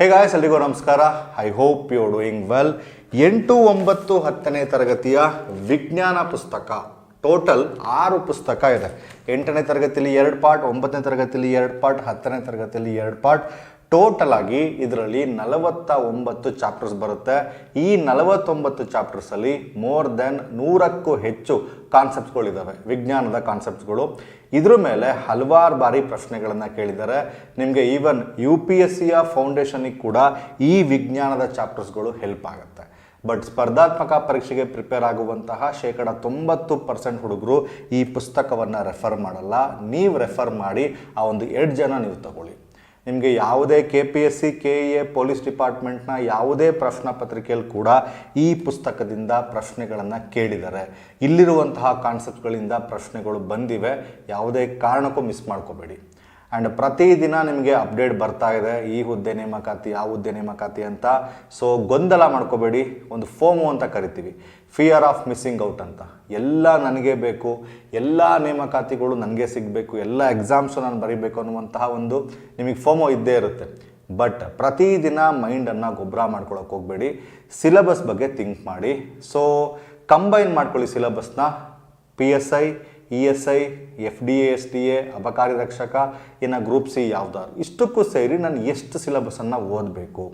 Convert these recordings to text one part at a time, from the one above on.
ಹೇ guys ಎಲ್ರಿಗೂ ನಮಸ್ಕಾರ. I hope you doing well ಎಂಟು ಒಂಬತ್ತು ಹತ್ತನೇ ತರಗತಿಯ ವಿಜ್ಞಾನ ಪುಸ್ತಕ. ಟೋಟಲ್ ಆರು ಪುಸ್ತಕ ಇದೆ. ಎಂಟನೇ ತರಗತಿಯಲ್ಲಿ ಎರಡು ಪಾರ್ಟ್ ಒಂಬತ್ತನೇ ತರಗತಿಯಲ್ಲಿ ಎರಡು ಪಾರ್ಟ್ ಹತ್ತನೇ ತರಗತಿಯಲ್ಲಿ ಎರಡು ಪಾರ್ಟ್ ಟೋಟಲ್ ಆಗಿ ಇದರಲ್ಲಿ ನಲವತ್ತ ಒಂಬತ್ತು ಚಾಪ್ಟರ್ಸ್ ಬರುತ್ತೆ. ಈ ನಲವತ್ತೊಂಬತ್ತು ಚಾಪ್ಟರ್ಸಲ್ಲಿ ಮೋರ್ ದೆನ್ ನೂರಕ್ಕೂ ಹೆಚ್ಚು ಕಾನ್ಸೆಪ್ಟ್ಸ್ಗಳಿದ್ದಾವೆ ವಿಜ್ಞಾನದ ಕಾನ್ಸೆಪ್ಟ್ಸ್ಗಳು ಇದ್ರ ಮೇಲೆ ಹಲವಾರು ಬಾರಿ ಪ್ರಶ್ನೆಗಳನ್ನು ಕೇಳಿದ್ದಾರೆ. ನಿಮಗೆ ಈವನ್ ಯು ಪಿ ಎಸ್ ಸಿಯ ಫೌಂಡೇಶನಿಗೆ ಕೂಡ ಈ ವಿಜ್ಞಾನದ ಚಾಪ್ಟರ್ಸ್ಗಳು ಹೆಲ್ಪ್ ಆಗುತ್ತೆ. ಬಟ್ ಸ್ಪರ್ಧಾತ್ಮಕ ಪರೀಕ್ಷೆಗೆ ಪ್ರಿಪೇರ್ ಆಗುವಂತಹ ಶೇಕಡ ತೊಂಬತ್ತು ಪರ್ಸೆಂಟ್ ಹುಡುಗರು ಈ ಪುಸ್ತಕವನ್ನು ರೆಫರ್ ಮಾಡಲ್ಲ. ನೀವು ರೆಫರ್ ಮಾಡಿ ಆ ಒಂದು ಎರಡು ಜನ ನೀವು ತಗೊಳ್ಳಿ. ನಿಮಗೆ ಯಾವುದೇ K P S C K A police ಡಿಪಾರ್ಟ್ಮೆಂಟ್ನ ಯಾವುದೇ ಪ್ರಶ್ನೆ ಪತ್ರಿಕೆಯಲ್ಲಿ ಕೂಡ ಈ ಪುಸ್ತಕದಿಂದ ಪ್ರಶ್ನೆಗಳನ್ನು ಕೇಳಿದ್ದಾರೆ. ಇಲ್ಲಿರುವಂತಹ ಕಾನ್ಸೆಪ್ಟ್ಗಳಿಂದ ಪ್ರಶ್ನೆಗಳು ಬಂದಿವೆ. ಯಾವುದೇ ಕಾರಣಕ್ಕೂ ಮಿಸ್ ಮಾಡ್ಕೋಬೇಡಿ. ಆ್ಯಂಡ್ ಪ್ರತಿದಿನ ನಿಮಗೆ ಅಪ್ಡೇಟ್ ಬರ್ತಾ ಇದೆ, ಈ ಹುದ್ದೆ ನೇಮಕಾತಿ, ಆ ಹುದ್ದೆ ನೇಮಕಾತಿ ಅಂತ. ಸೊ ಗೊಂದಲ ಮಾಡ್ಕೋಬೇಡಿ, ಒಂದು ಫೋಮು ಅಂತ ಕರಿತೀವಿ. ಫಿಯರ್ ಆಫ್ ಮಿಸ್ಸಿಂಗ್ ಔಟ್ ಅಂತ. ಎಲ್ಲ ನನಗೆ ಬೇಕು, ಎಲ್ಲ ನೇಮಕಾತಿಗಳು ನನಗೆ ಸಿಗಬೇಕು, ಎಲ್ಲ ಎಕ್ಸಾಮ್ಸು ನಾನು ಬರೀಬೇಕು ಅನ್ನುವಂತಹ ಒಂದು ನಿಮಗೆ ಫೋಮೋ ಇದ್ದೇ ಇರುತ್ತೆ. ಬಟ್ ಪ್ರತಿದಿನ ಮೈಂಡನ್ನು ಗೊಬ್ಬರ ಮಾಡ್ಕೊಳಕ್ಕೆ ಹೋಗಬೇಡಿ ಸಿಲೆಬಸ್ ಬಗ್ಗೆ ಥಿಂಕ್ ಮಾಡಿ. ಸೊ ಕಂಬೈನ್ ಮಾಡ್ಕೊಳ್ಳಿ ಸಿಲೆಬಸ್ನ P S I E S I, F D A, S D A, ಅಬಕಾರಿ ರಕ್ಷಕ, ಇನ್ನು ಗ್ರೂಪ್ ಸಿ ಯಾವ್ದಾದ್ರು, ಇಷ್ಟಕ್ಕೂ ಸೇರಿ ನಾನು ಎಷ್ಟು ಸಿಲೆಬಸನ್ನು ಓದಬೇಕು?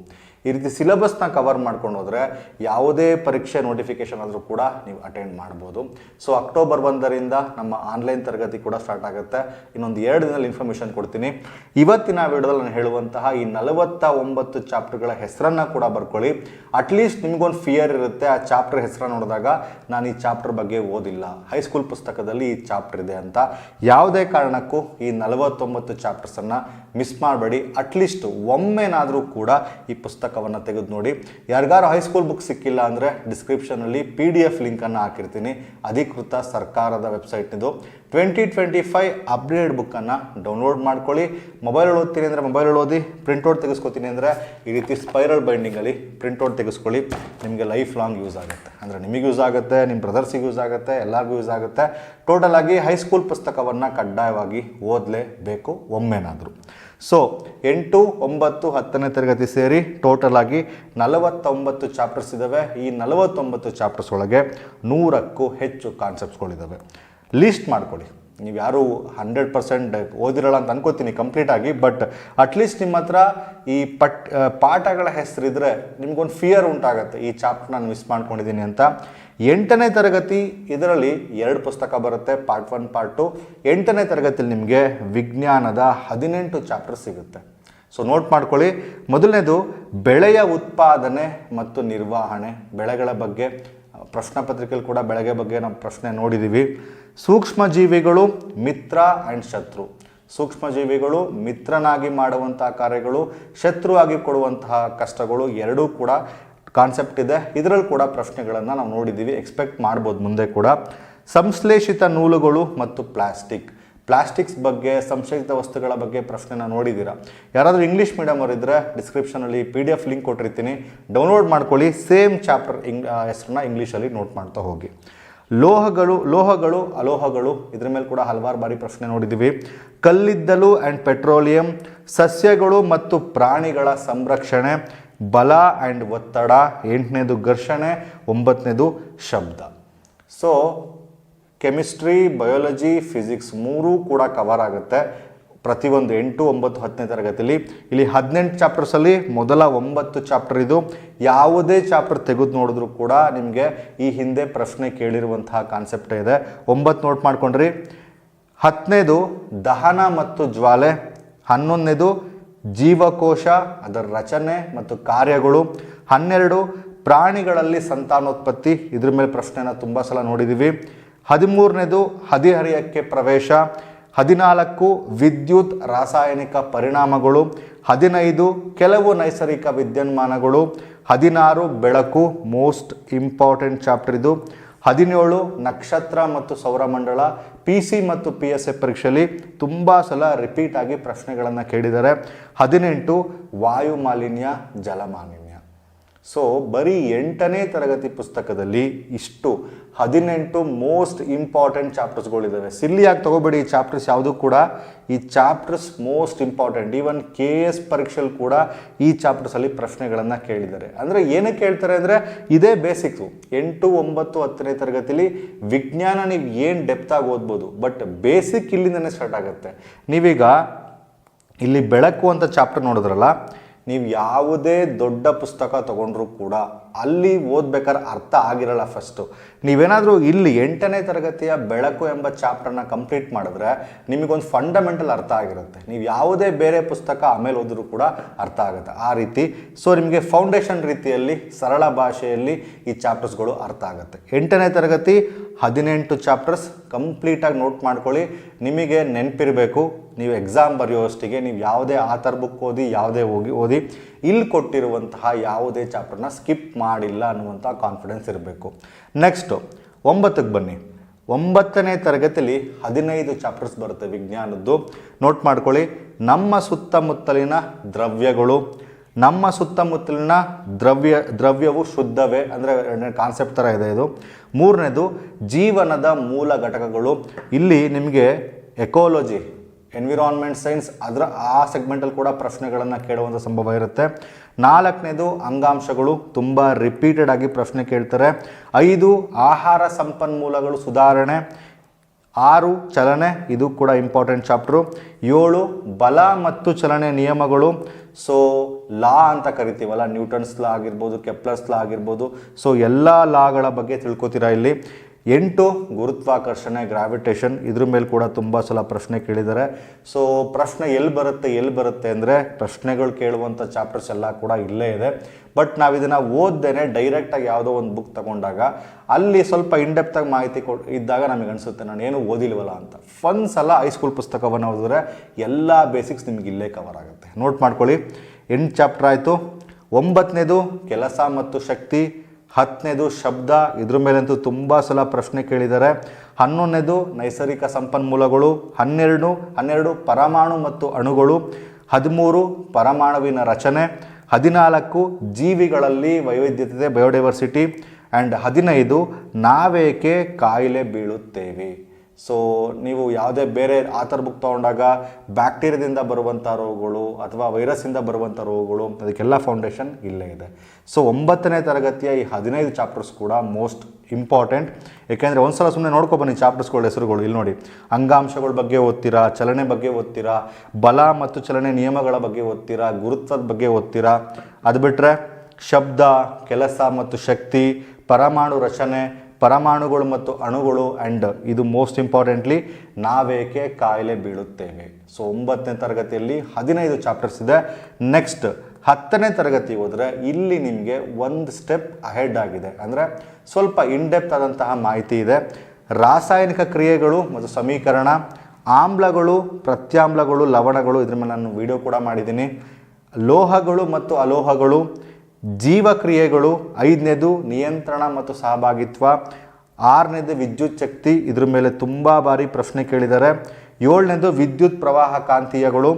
ಈ ರೀತಿ ಸಿಲೆಬಸ್ನ ಕವರ್ ಮಾಡ್ಕೊಂಡು ಹೋದರೆ ಯಾವುದೇ ಪರೀಕ್ಷೆ ನೋಟಿಫಿಕೇಶನ್ ಆದರೂ ಕೂಡ ನೀವು ಅಟೆಂಡ್ ಮಾಡ್ಬೋದು. ಸೊ ಅಕ್ಟೋಬರ್ ಒಂದರಿಂದ ನಮ್ಮ ಆನ್ಲೈನ್ ತರಗತಿ ಕೂಡ ಸ್ಟಾರ್ಟ್ ಆಗುತ್ತೆ. ಇನ್ನೊಂದು ಎರಡು ದಿನದಲ್ಲಿ ಇನ್ಫಾರ್ಮೇಷನ್ ಕೊಡ್ತೀನಿ. ಇವತ್ತಿನ ವಿಡಿಯೋದಲ್ಲಿ ನಾನು ಹೇಳುವಂತಹ ಈ ನಲವತ್ತ ಒಂಬತ್ತು ಚಾಪ್ಟರ್ಗಳ ಹೆಸರನ್ನು ಕೂಡ ಬರ್ಕೊಳ್ಳಿ. ಅಟ್ಲೀಸ್ಟ್ ನಿಮಗೊಂದು ಫಿಯರ್ ಇರುತ್ತೆ ಆ ಚಾಪ್ಟರ್ ಹೆಸರನ್ನು ನೋಡಿದಾಗ ನಾನು ಈ ಚಾಪ್ಟರ್ ಬಗ್ಗೆ ಓದಿಲ್ಲ. ಹೈಸ್ಕೂಲ್ ಪುಸ್ತಕದಲ್ಲಿ ಈ ಚಾಪ್ಟರ್ ಇದೆ ಅಂತ. ಯಾವುದೇ ಕಾರಣಕ್ಕೂ ಈ ನಲವತ್ತೊಂಬತ್ತು ಚಾಪ್ಟರ್ಸನ್ನು ಮಿಸ್ ಮಾಡಬೇಡಿ. ಅಟ್ಲೀಸ್ಟ್ ಒಮ್ಮೆನಾದರೂ ಕೂಡ ಈ ಪುಸ್ತಕವನ್ನು ತೆಗೆದು ನೋಡಿ. ಯಾರಿಗಾರು ಹೈಸ್ಕೂಲ್ ಬುಕ್ ಸಿಕ್ಕಿಲ್ಲ ಅಂದರೆ ಡಿಸ್ಕ್ರಿಪ್ಷನಲ್ಲಿ ಪಿ ಡಿ ಎಫ್ ಲಿಂಕನ್ನು ಹಾಕಿರ್ತೀನಿ. ಅಧಿಕೃತ ಸರ್ಕಾರದ ವೆಬ್ಸೈಟ್ನಿದು ಟ್ವೆಂಟಿ ಟ್ವೆಂಟಿ ಫೈವ್ ಅಪ್ಡೇಟ್ ಬುಕ್ಕನ್ನು ಡೌನ್ಲೋಡ್ ಮಾಡ್ಕೊಳ್ಳಿ. ಮೊಬೈಲ್ ಓದ್ತೀನಿ ಅಂದರೆ ಮೊಬೈಲ್ ಓದಿ ಪ್ರಿಂಟ್ಔಟ್ ತೆಗೆಸ್ಕೊತೀನಿ ಅಂದರೆ ಈ ರೀತಿ ಸ್ಪೈರಲ್ ಬೈಂಡಿಂಗಲ್ಲಿ ಪ್ರಿಂಟ್ಔಟ್ ತೆಗೆಸ್ಕೊಳ್ಳಿ. ನಿಮಗೆ ಲೈಫ್ ಲಾಂಗ್ ಯೂಸ್ ಆಗುತ್ತೆ. ಅಂದರೆ ನಿಮಗೆ ಯೂಸ್ ಆಗುತ್ತೆ ನಿಮ್ಮ ಬ್ರದರ್ಸಿಗೆ ಯೂಸ್ ಆಗುತ್ತೆ, ಎಲ್ಲರಿಗೂ ಯೂಸ್ ಆಗುತ್ತೆ. ಟೋಟಲ್ ಆಗಿ ಹೈಸ್ಕೂಲ್ ಪುಸ್ತಕವನ್ನು ಕಡ್ಡಾಯವಾಗಿ ಓದಲೇಬೇಕು ಒಮ್ಮೆನಾದರೂ. ಸೊ ಎಂಟು, ಒಂಬತ್ತು, ಹತ್ತನೇ ತರಗತಿ ಸೇರಿ ಟೋಟಲ್ ಆಗಿ ನಲವತ್ತೊಂಬತ್ತು ಚಾಪ್ಟರ್ಸ್ ಇದ್ದಾವೆ ಈ ನಲವತ್ತೊಂಬತ್ತು ಚಾಪ್ಟರ್ಸ್ ಒಳಗೆ ನೂರಕ್ಕೂ ಹೆಚ್ಚು ಕಾನ್ಸೆಪ್ಟ್ಸ್ಗಳಿದ್ದಾವೆ ಲೀಸ್ಟ್ ಮಾಡ್ಕೊಳ್ಳಿ. ನೀವು ಯಾರು ಹಂಡ್ರೆಡ್ ಪರ್ಸೆಂಟ್ ಓದಿರಲ್ಲ ಅಂತ ಅನ್ಕೋತೀನಿ ಕಂಪ್ಲೀಟ್ ಆಗಿ ಬಟ್ ಅಟ್ಲೀಸ್ಟ್ ನಿಮ್ಮ ಹತ್ರ ಈ ಪಟ್ ಪಾಠಗಳ ಹೆಸರಿದ್ರೆ ನಿಮ್ಗೊಂದು ಫಿಯರ್ ಉಂಟಾಗುತ್ತೆ. ಈ ಚಾಪ್ಟರ್ ನಾನು ಮಿಸ್ ಮಾಡ್ಕೊಂಡಿದ್ದೀನಿ ಅಂತ. ಎಂಟನೇ ತರಗತಿ, ಇದರಲ್ಲಿ ಎರಡು ಪುಸ್ತಕ ಬರುತ್ತೆ ಪಾರ್ಟ್ ಒನ್ ಪಾರ್ಟ್ ಟು ಎಂಟನೇ ತರಗತಿಯಲ್ಲಿ ನಿಮಗೆ ವಿಜ್ಞಾನದ ಹದಿನೆಂಟು ಚಾಪ್ಟರ್ ಸಿಗುತ್ತೆ. ಸೊ ನೋಟ್ ಮಾಡ್ಕೊಳ್ಳಿ. ಮೊದಲನೇದು, ಬೆಳೆಯ ಉತ್ಪಾದನೆ ಮತ್ತು ನಿರ್ವಹಣೆ, ಬೆಳೆಗಳ ಬಗ್ಗೆ. ಪ್ರಶ್ನೆ ಪತ್ರಿಕೆಯಲ್ಲಿ ಕೂಡ ಬೆಳೆಗೆ ಬಗ್ಗೆ ನಾವು ಪ್ರಶ್ನೆ ನೋಡಿದ್ದೀವಿ ಸೂಕ್ಷ್ಮ ಜೀವಿಗಳು ಮಿತ್ರ ಆ್ಯಂಡ್ ಶತ್ರು. ಸೂಕ್ಷ್ಮ ಜೀವಿಗಳು ಮಿತ್ರನಾಗಿ ಮಾಡುವಂತಹ ಕಾರ್ಯಗಳು, ಶತ್ರುವಾಗಿ ಕೊಡುವಂತಹ ಕಷ್ಟಗಳು ಎರಡೂ ಕೂಡ ಕಾನ್ಸೆಪ್ಟ್ ಇದೆ. ಇದರಲ್ಲಿ ಕೂಡ ಪ್ರಶ್ನೆಗಳನ್ನು ನಾವು ನೋಡಿದ್ದೀವಿ. ಎಕ್ಸ್ಪೆಕ್ಟ್ ಮಾಡ್ಬೋದು ಮುಂದೆ ಕೂಡ. ಸಂಶ್ಲೇಷಿತ ನೂಲುಗಳು ಮತ್ತು ಪ್ಲಾಸ್ಟಿಕ್ ಪ್ಲಾಸ್ಟಿಕ್ಸ್ ಬಗ್ಗೆ, ಸಂಶ್ಲೇಷಿತ ವಸ್ತುಗಳ ಬಗ್ಗೆ ಪ್ರಶ್ನೆನ ನೋಡಿದ್ದೀರಾ? ಯಾರಾದರೂ ಇಂಗ್ಲೀಷ್ ಮೀಡಿಯಮ್ ಅವರಿದ್ದರೆ ಡಿಸ್ಕ್ರಿಪ್ಷನಲ್ಲಿ ಪಿ ಡಿ ಎಫ್ ಲಿಂಕ್ ಕೊಟ್ಟಿರ್ತೀನಿ. ಡೌನ್ಲೋಡ್ ಮಾಡ್ಕೊಳ್ಳಿ. ಸೇಮ್ ಚಾಪ್ಟರ್ ಇಂಗ್ ಹೆಸರನ್ನ ಇಂಗ್ಲೀಷಲ್ಲಿ ನೋಟ್ ಮಾಡ್ತಾ ಹೋಗಿ. ಲೋಹಗಳು ಲೋಹಗಳು, ಅಲೋಹಗಳು, ಇದ್ರ ಮೇಲೆ ಕೂಡ ಹಲವಾರು ಬಾರಿ ಪ್ರಶ್ನೆ ನೋಡಿದ್ದೀವಿ. ಕಲ್ಲಿದ್ದಲು ಆ್ಯಂಡ್ ಪೆಟ್ರೋಲಿಯಂ ಸಸ್ಯಗಳು ಮತ್ತು ಪ್ರಾಣಿಗಳ ಸಂರಕ್ಷಣೆ. ಬಲ ಆ್ಯಂಡ್ ಒತ್ತಡ ಎಂಟನೇದು ಘರ್ಷಣೆ ಒಂಬತ್ತನೇದು ಶಬ್ದ. ಸೊ ಕೆಮಿಸ್ಟ್ರಿ ಬಯೋಲಜಿ ಫಿಸಿಕ್ಸ್ ಮೂರೂ ಕೂಡ ಕವರ್ ಆಗುತ್ತೆ ಪ್ರತಿಯೊಂದು ಎಂಟು, ಒಂಬತ್ತು, ಹತ್ತನೇ ತರಗತಿಯಲ್ಲಿ ಇಲ್ಲಿ ಹದಿನೆಂಟು ಚಾಪ್ಟರ್ಸಲ್ಲಿ ಮೊದಲ ಒಂಬತ್ತು ಚಾಪ್ಟರ್ ಇದು. ಯಾವುದೇ ಚಾಪ್ಟರ್ ತೆಗೆದು ನೋಡಿದ್ರೂ ಕೂಡ ನಿಮಗೆ ಈ ಹಿಂದೆ ಪ್ರಶ್ನೆ ಕೇಳಿರುವಂತಹ ಕಾನ್ಸೆಪ್ಟ್ ಇದೆ. ಒಂಬತ್ತು ನೋಟ್ ಮಾಡ್ಕೊಂಡ್ರಿ. ಹತ್ತನೇದು ದಹನ ಮತ್ತು ಜ್ವಾಲೆ, ಹನ್ನೊಂದನೇದು ಜೀವಕೋಶ, ಅದರ ರಚನೆ ಮತ್ತು ಕಾರ್ಯಗಳು, ಹನ್ನೆರಡು ಪ್ರಾಣಿಗಳಲ್ಲಿ ಸಂತಾನೋತ್ಪತ್ತಿ. ಇದ್ರ ಮೇಲೆ ಪ್ರಶ್ನೆನ ತುಂಬ ಸಲ ನೋಡಿದ್ದೀವಿ ಹದಿಮೂರನೇದು ಹದಿಹರಿಯಕ್ಕೆ ಪ್ರವೇಶ. ಹದಿನಾಲ್ಕು ವಿದ್ಯುತ್ ರಾಸಾಯನಿಕ ಪರಿಣಾಮಗಳು. ಹದಿನೈದು ಕೆಲವು ನೈಸರ್ಗಿಕ ವಿದ್ಯನ್ಮಾನಗಳು. ಹದಿನಾರು ಬೆಳಕು, ಮೋಸ್ಟ್ ಇಂಪಾರ್ಟೆಂಟ್ ಚಾಪ್ಟರ್ ಇದು. ಹದಿನೇಳು ನಕ್ಷತ್ರ ಮತ್ತು ಸೌರಮಂಡಲ. ಪಿ ಸಿ ಮತ್ತು ಪಿ ಎಸ್ ಎ ಪರೀಕ್ಷೆಯಲ್ಲಿ ತುಂಬ ಸಲ ರಿಪೀಟ್ ಆಗಿ ಪ್ರಶ್ನೆಗಳನ್ನು ಕೇಳಿದ್ದಾರೆ. ಹದಿನೆಂಟು ವಾಯು ಮಾಲಿನ್ಯ ಜಲ ಮಾಲಿನ್ಯ ಸೊ ಬರೀ ಎಂಟನೇ ತರಗತಿ ಪುಸ್ತಕದಲ್ಲಿ ಇಷ್ಟು, ಹದಿನೆಂಟು ಮೋಸ್ಟ್ ಇಂಪಾರ್ಟೆಂಟ್ ಚಾಪ್ಟರ್ಸ್ಗಳಿದ್ದಾವೆ ಸಿಲ್ಲಿಯಾಗಿ ತಗೋಬೇಡಿ ಈ ಚಾಪ್ಟರ್ಸ್ ಯಾವುದು ಕೂಡ. ಈ chapters most important even K S ಪರೀಕ್ಷೆಯಲ್ಲಿ ಕೂಡ ಈ ಚಾಪ್ಟರ್ಸಲ್ಲಿ ಪ್ರಶ್ನೆಗಳನ್ನು ಕೇಳಿದ್ದಾರೆ. ಅಂದರೆ ಏನಕ್ಕೆ ಹೇಳ್ತಾರೆ ಅಂದರೆ, ಇದೇ ಬೇಸಿಕ್ಸು ಎಂಟು, ಒಂಬತ್ತು, ಹತ್ತನೇ ತರಗತಿಲಿ ವಿಜ್ಞಾನ ನೀವು ಏನು ಡೆಪ್ತಾಗಿ ಓದ್ಬೋದು ಬಟ್ ಬೇಸಿಕ್ ಇಲ್ಲಿಂದನೇ ಸ್ಟಾರ್ಟ್ ಆಗುತ್ತೆ. ನೀವೀಗ ಇಲ್ಲಿ ಬೆಳಕು ಅಂತ ಚಾಪ್ಟರ್ ನೋಡಿದ್ರಲ್ಲ ನೀವು ಯಾವುದೇ ದೊಡ್ಡ ಪುಸ್ತಕ ತಗೊಂಡ್ರೂ ಕೂಡ ಅಲ್ಲಿ ಓದ್ಬೇಕಾದ್ರೆ ಅರ್ಥ ಆಗಿರಲ್ಲ ಫಸ್ಟು ನೀವೇನಾದರೂ ಇಲ್ಲಿ ಎಂಟನೇ ತರಗತಿಯ ಬೆಳಕು ಎಂಬ ಚಾಪ್ಟರ್ನ ಕಂಪ್ಲೀಟ್ ಮಾಡಿದ್ರೆ ನಿಮಗೊಂದು ಫಂಡಮೆಂಟಲ್ ಅರ್ಥ ಆಗಿರುತ್ತೆ. ನೀವು ಯಾವುದೇ ಬೇರೆ ಪುಸ್ತಕ ಆಮೇಲೆ ಓದಿದ್ರು ಕೂಡ ಅರ್ಥ ಆಗುತ್ತೆ. ಆ ರೀತಿ ಸೊ ನಿಮಗೆ ಫೌಂಡೇಶನ್ ರೀತಿಯಲ್ಲಿ, ಸರಳ ಭಾಷೆಯಲ್ಲಿ ಈ ಚಾಪ್ಟರ್ಸ್ಗಳು ಅರ್ಥ ಆಗುತ್ತೆ. ಎಂಟನೇ ತರಗತಿ, ಹದಿನೆಂಟು ಚಾಪ್ಟರ್ಸ್ ಕಂಪ್ಲೀಟಾಗಿ ನೋಟ್ ಮಾಡ್ಕೊಳ್ಳಿ. ನಿಮಗೆ ನೆನಪಿರಬೇಕು, ನೀವು ಎಕ್ಸಾಮ್ ಬರೆಯೋಷ್ಟಿಗೆ ನೀವು ಯಾವುದೇ ಆಥರ್ ಬುಕ್ ಓದಿ, ಯಾವುದೇ ಹೋಗಿ, ಓದಿ, ಇಲ್ಲಿ ಕೊಟ್ಟಿರುವಂತಹ ಯಾವುದೇ ಚಾಪ್ಟರ್ನ ಸ್ಕಿಪ್ ಮಾಡಿಲ್ಲ ಅನ್ನುವಂಥ ಕಾನ್ಫಿಡೆನ್ಸ್ ಇರಬೇಕು. ನೆಕ್ಸ್ಟು ಒಂಬತ್ತಕ್ಕೆ ಬನ್ನಿ. ಒಂಬತ್ತನೇ ತರಗತಿಯಲ್ಲಿ ಹದಿನೈದು ಚಾಪ್ಟರ್ಸ್ ಬರುತ್ತೆ ವಿಜ್ಞಾನದ್ದು. ನೋಟ್ ಮಾಡ್ಕೊಳ್ಳಿ. ನಮ್ಮ ಸುತ್ತಮುತ್ತಲಿನ ದ್ರವ್ಯಗಳು, ನಮ್ಮ ಸುತ್ತಮುತ್ತಲಿನ ದ್ರವ್ಯ, ದ್ರವ್ಯವು ಶುದ್ಧವೇ ಅಂದರೆ ಎರಡನೇ ಕಾನ್ಸೆಪ್ಟ್ ಥರ ಇದೆ ಇದು. ಮೂರನೇದು ಜೀವನದ ಮೂಲ ಘಟಕಗಳು. ಇಲ್ಲಿ ನಿಮಗೆ ಎಕೋಲಜಿ ಎನ್ವಿರಾನ್ಮೆಂಟ್ ಸೈನ್ಸ್ ಅದರ ಆ ಸೆಗ್ಮೆಂಟಲ್ಲಿ ಕೂಡ ಪ್ರಶ್ನೆಗಳನ್ನು ಕೇಳುವಂಥ ಸಂಭವ ಇರುತ್ತೆ. ನಾಲ್ಕನೇದು ಅಂಗಾಂಶಗಳು ತುಂಬ ರಿಪೀಟೆಡ್ ಆಗಿ ಪ್ರಶ್ನೆ ಕೇಳ್ತಾರೆ. ಐದು, ಆಹಾರ ಸಂಪನ್ಮೂಲಗಳು ಸುಧಾರಣೆ. ಆರು, ಚಲನೆ, ಇದು ಕೂಡ ಇಂಪಾರ್ಟೆಂಟ್ ಚಾಪ್ಟ್ರು ಏಳು, ಬಲ ಮತ್ತು ಚಲನೆ ನಿಯಮಗಳು. ಸೊ ಲಾ ಅಂತ ಕರಿತೀವಲ್ಲ ನ್ಯೂಟನ್ಸ್ ಲಾ ಆಗಿರ್ಬೋದು ಕೆಪ್ಲರ್ಸ್ ಲಾ ಆಗಿರ್ಬೋದು. ಸೊ ಎಲ್ಲ ಲಾಗಳ ಬಗ್ಗೆ ತಿಳ್ಕೊತೀರಾ ಇಲ್ಲಿ? ಎಂಟು ಗುರುತ್ವಾಕರ್ಷಣೆ ಗ್ರಾವಿಟೇಷನ್ ಇದ್ರ ಮೇಲೆ ಕೂಡ ತುಂಬ ಸಲ ಪ್ರಶ್ನೆ ಕೇಳಿದ್ದಾರೆ ಸೊ ಪ್ರಶ್ನೆ ಎಲ್ಲಿ ಬರುತ್ತೆ ಎಲ್ಲಿ ಬರುತ್ತೆ ಅಂದರೆ ಪ್ರಶ್ನೆಗಳು ಕೇಳುವಂಥ ಚಾಪ್ಟರ್ಸ್ ಎಲ್ಲ ಕೂಡ ಇಲ್ಲೇ ಇದೆ. ಬಟ್ ನಾವು ಇದನ್ನು ಓದ್ದೇನೆ ಡೈರೆಕ್ಟಾಗಿ ಯಾವುದೋ ಒಂದು ಬುಕ್ ತಗೊಂಡಾಗ ಅಲ್ಲಿ ಸ್ವಲ್ಪ ಇನ್ಡೆಪ್ತಾಗಿ ಮಾಹಿತಿ ಕೊ ಇದ್ದಾಗ ನಮಗೆ ಅನಿಸುತ್ತೆ ನಾನು ಏನು ಓದಿಲ್ವಲ್ಲ ಅಂತ. ಒಂದು ಸಲ ಹೈಸ್ಕೂಲ್ ಪುಸ್ತಕವನ್ನು ಓದಿದ್ರೆ ಎಲ್ಲ ಬೇಸಿಕ್ಸ್ ನಿಮಗೆ ಇಲ್ಲೇ ಕವರ್ ಆಗುತ್ತೆ. ನೋಟ್ ಮಾಡ್ಕೊಳ್ಳಿ. ಎಂಟು ಚಾಪ್ಟರ್ ಆಯಿತು. ಒಂಬತ್ತನೇದು ಕೆಲಸ ಮತ್ತು ಶಕ್ತಿ ಹತ್ತನೇದು ಶಬ್ದ, ಇದ್ರ ಮೇಲಂತೂ ತುಂಬ ಸಲ ಪ್ರಶ್ನೆ ಕೇಳಿದ್ದಾರೆ. ಹನ್ನೊಂದನೇದು ನೈಸರ್ಗಿಕ ಸಂಪನ್ಮೂಲಗಳು, ಹನ್ನೆರಡು ಹನ್ನೆರಡು ಪರಮಾಣು ಮತ್ತು ಅಣುಗಳು, ಹದಿಮೂರು ಪರಮಾಣುವಿನ ರಚನೆ, ಹದಿನಾಲ್ಕು ಜೀವಿಗಳಲ್ಲಿ ವೈವಿಧ್ಯತೆ, ಬಯೋಡೈವರ್ಸಿಟಿ ಆ್ಯಂಡ್ ಹದಿನೈದು ನಾವೇಕೆ ಕಾಯಿಲೆ ಬೀಳುತ್ತೇವೆ. ಸೊ ನೀವು ಯಾವುದೇ ಬೇರೆ ಆಥರ್ ಬುಕ್ ತೊಗೊಂಡಾಗ ಬ್ಯಾಕ್ಟೀರಿಯಾದಿಂದ ಬರುವಂಥ ರೋಗಗಳು ಅಥವಾ ವೈರಸ್ಸಿಂದ ಬರುವಂಥ ರೋಗಗಳು ಅದಕ್ಕೆಲ್ಲ ಫೌಂಡೇಶನ್ ಇಲ್ಲೇ ಇದೆ. ಸೊ ಒಂಬತ್ತನೇ ತರಗತಿಯ ಈ ಹದಿನೈದು ಚಾಪ್ಟರ್ಸ್ ಕೂಡ ಮೋಸ್ಟ್ ಇಂಪಾರ್ಟೆಂಟ್ ಏಕೆಂದರೆ ಒಂದ್ಸಲ ಸುಮ್ಮನೆ ನೋಡ್ಕೊಬನ್ನಿ ಚಾಪ್ಟರ್ಸ್ಗಳ ಹೆಸರುಗಳು. ಇಲ್ಲಿ ನೋಡಿ, ಅಂಗಾಂಶಗಳ ಬಗ್ಗೆ ಓದ್ತೀರಾ, ಚಲನೆ ಬಗ್ಗೆ ಓದ್ತೀರಾ, ಬಲ ಮತ್ತು ಚಲನೆ ನಿಯಮಗಳ ಬಗ್ಗೆ ಓದ್ತೀರಾ, ಗುರುತ್ವದ ಬಗ್ಗೆ ಓದ್ತೀರಾ? ಅದು ಬಿಟ್ಟರೆ ಶಬ್ದ, ಕೆಲಸ ಮತ್ತು ಶಕ್ತಿ, ಪರಮಾಣು ರಚನೆ ಪರಮಾಣುಗಳು ಮತ್ತು ಅಣುಗಳು ಆ್ಯಂಡ್ ಇದು ಮೋಸ್ಟ್ ಇಂಪಾರ್ಟೆಂಟ್ಲಿ ನಾವೇಕೆ ಕಾಯಿಲೆ ಬೀಳುತ್ತೇವೆ. ಸೊ ಒಂಬತ್ತನೇ ತರಗತಿಯಲ್ಲಿ ಹದಿನೈದು ಚಾಪ್ಟರ್ಸ್ ಇದೆ. ನೆಕ್ಸ್ಟ್ ಹತ್ತನೇ ತರಗತಿ ಹೋದರೆ ಇಲ್ಲಿ ನಿಮಗೆ ಒಂದು ಸ್ಟೆಪ್ ಅಹೆಡ್ ಆಗಿದೆ. ಅಂದರೆ ಸ್ವಲ್ಪ ಇನ್ಡೆಪ್ತ್ ಆದಂತಹ ಮಾಹಿತಿ ಇದೆ. ರಾಸಾಯನಿಕ ಕ್ರಿಯೆಗಳು ಮತ್ತು ಸಮೀಕರಣ, ಆಮ್ಲಗಳು, ಪ್ರತ್ಯಾಮ್ಲಗಳು, ಲವಣಗಳು, ಇದ್ರ ಮೇಲೆ ನಾನು ವಿಡಿಯೋ ಕೂಡ ಮಾಡಿದ್ದೀನಿ. ಲೋಹಗಳು ಮತ್ತು ಅಲೋಹಗಳು ಜೀವಕ್ರಿಯೆಗಳು, ಐದನೇದು ನಿಯಂತ್ರಣ ಮತ್ತು ಸಹಭಾಗಿತ್ವ, ಆರನೇದು ವಿದ್ಯುತ್ ಶಕ್ತಿ, ಇದ್ರ ಮೇಲೆ ತುಂಬ ಬಾರಿ ಪ್ರಶ್ನೆ ಕೇಳಿದ್ದಾರೆ ಏಳನೇದು ವಿದ್ಯುತ್ ಪ್ರವಾಹ ಕಾಂತೀಯಗಳು,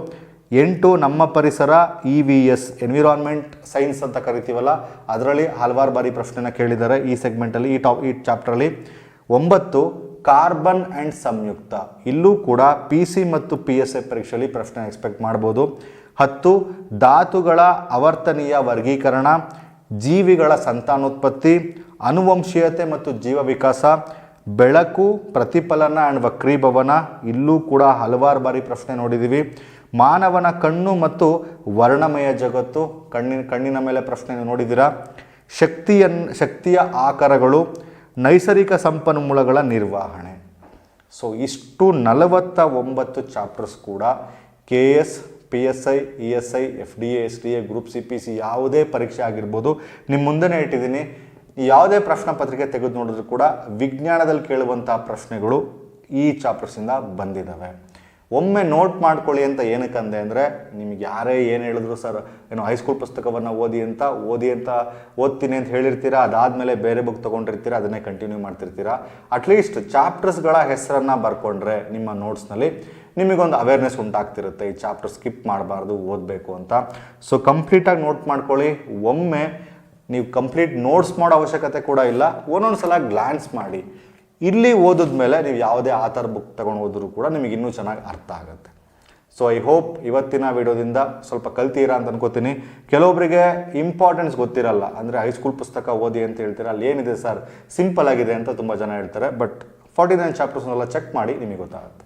ಎಂಟು ನಮ್ಮ ಪರಿಸರ E V S environment science ಅಂತ ಕರಿತೀವಲ್ಲ, ಅದರಲ್ಲಿ ಹಲವಾರು ಬಾರಿ ಪ್ರಶ್ನೆನ ಕೇಳಿದ್ದಾರೆ ಈ ಸೆಗ್ಮೆಂಟಲ್ಲಿ, ಈ ಟಾಪ್, ಈ ಚಾಪ್ಟ್ರಲ್ಲಿ. ಒಂಬತ್ತು, ಕಾರ್ಬನ್ ಆ್ಯಂಡ್ ಸಂಯುಕ್ತ, ಇಲ್ಲೂ ಕೂಡ ಪಿ ಸಿ ಮತ್ತು ಪಿ ಎಸ್ ಎ ಪರೀಕ್ಷೆಯಲ್ಲಿ ಪ್ರಶ್ನೆ ಎಕ್ಸ್ಪೆಕ್ಟ್ ಮಾಡ್ಬೋದು. ಹತ್ತು, ಧಾತುಗಳ ಅವರ್ತನೀಯ ವರ್ಗೀಕರಣ, ಜೀವಿಗಳ ಸಂತಾನೋತ್ಪತ್ತಿ, ಅನುವಂಶೀಯತೆ ಮತ್ತು ಜೀವ ವಿಕಾಸ, ಬೆಳಕು, ಪ್ರತಿಫಲನ ಆ್ಯಂಡ್ ವಕ್ರೀಭವನ. ಇಲ್ಲೂ ಕೂಡ ಹಲವಾರು ಬಾರಿ ಪ್ರಶ್ನೆ ನೋಡಿದ್ದೀವಿ ಮಾನವನ ಕಣ್ಣು ಮತ್ತು ವರ್ಣಮಯ ಜಗತ್ತು. ಕಣ್ಣಿನ ಕಣ್ಣಿನ ಮೇಲೆ ಪ್ರಶ್ನೆ ನೋಡಿದ್ದೀರಾ ಶಕ್ತಿಯನ್, ಶಕ್ತಿಯ ಆಕಾರಗಳು, ನೈಸರ್ಗಿಕ ಸಂಪನ್ಮೂಲಗಳ ನಿರ್ವಹಣೆ. ಸೊ ಇಷ್ಟು ನಲವತ್ತ ಒಂಬತ್ತು ಚಾಪ್ಟರ್ಸ್ ಕೂಡ K S P S I E S I F D A S D A group C P C ಯಾವುದೇ ಪರೀಕ್ಷೆ ಆಗಿರ್ಬೋದು ನಿಮ್ಮ ಮುಂದೆನೇ ಇಟ್ಟಿದ್ದೀನಿ. ಯಾವುದೇ ಪ್ರಶ್ನೆ ಪತ್ರಿಕೆ ತೆಗೆದು ನೋಡಿದ್ರು ಕೂಡ ವಿಜ್ಞಾನದಲ್ಲಿ ಕೇಳುವಂಥ ಪ್ರಶ್ನೆಗಳು ಈ ಚಾಪ್ಟರ್ಸಿಂದ ಬಂದಿದ್ದಾವೆ ಒಮ್ಮೆ ನೋಟ್ ಮಾಡ್ಕೊಳ್ಳಿ ಅಂತ ಏನಕ್ಕಂದೆ ಅಂದರೆ, ನಿಮ್ಗೆ ಯಾರೇ ಏನು ಹೇಳಿದ್ರು ಸರ್ ಏನು ಹೈಸ್ಕೂಲ್ ಪುಸ್ತಕವನ್ನು ಓದಿ ಅಂತ ಓದಿ ಅಂತ ಓದ್ತೀನಿ ಅಂತ ಹೇಳಿರ್ತೀರಾ, ಅದಾದಮೇಲೆ ಬೇರೆ ಬುಕ್ ತೊಗೊಂಡಿರ್ತೀರ, ಅದನ್ನೇ ಕಂಟಿನ್ಯೂ ಮಾಡ್ತಿರ್ತೀರಾ. ಅಟ್ಲೀಸ್ಟ್ ಚಾಪ್ಟರ್ಸ್ಗಳ ಹೆಸರನ್ನು ಬರ್ಕೊಂಡ್ರೆ ನಿಮ್ಮ ನೋಟ್ಸ್ನಲ್ಲಿ ನಿಮಗೊಂದು ಅವೇರ್ನೆಸ್ ಉಂಟಾಗ್ತಿರುತ್ತೆ. ಈ ಚಾಪ್ಟರ್ ಸ್ಕಿಪ್ ಮಾಡಬಾರ್ದು, ಓದಬೇಕು ಅಂತ. ಸೊ ಕಂಪ್ಲೀಟಾಗಿ ನೋಟ್ ಮಾಡ್ಕೊಳ್ಳಿ. ಒಮ್ಮೆ ನೀವು ಕಂಪ್ಲೀಟ್ ನೋಟ್ಸ್ ಮಾಡೋ ಅವಶ್ಯಕತೆ ಕೂಡ ಇಲ್ಲ. ಒಂದೊಂದು ಸಲ ಗ್ಲ್ಯಾನ್ಸ್ ಮಾಡಿ. ಇಲ್ಲಿ ಓದಿದ ಮೇಲೆ ನೀವು ಯಾವುದೇ ಆಥರ್ ಬುಕ್ ತಗೊಂಡು ಹೋದರೂ ಕೂಡ ನಿಮಗೆ ಇನ್ನೂ ಚೆನ್ನಾಗಿ ಅರ್ಥ ಆಗುತ್ತೆ. ಸೊ ಐ ಹೋಪ್ ಇವತ್ತಿನ ವಿಡಿಯೋದಿಂದ ಸ್ವಲ್ಪ ಕಲ್ತೀರಾ ಅಂತ ಅನ್ಕೋತೀನಿ. ಕೆಲವೊಬ್ಬರಿಗೆ ಇಂಪಾರ್ಟೆನ್ಸ್ ಗೊತ್ತಿರಲ್ಲ. ಅಂದರೆ ಹೈಸ್ಕೂಲ್ ಪುಸ್ತಕ ಓದಿ ಅಂತ ಹೇಳ್ತೀರ? ಅಲ್ಲಿ ಏನಿದೆ ಸರ್? ಸಿಂಪಲ್ ಆಗಿದೆ ಅಂತ ತುಂಬ ಜನ ಹೇಳ್ತಾರೆ. ಬಟ್ ಫಾರ್ಟಿ ನೈನ್ ಚಾಪ್ಟರ್ಸ್ನೆಲ್ಲ ಚೆಕ್ ಮಾಡಿ ನಿಮಗೆ ಗೊತ್ತಾಗುತ್ತೆ.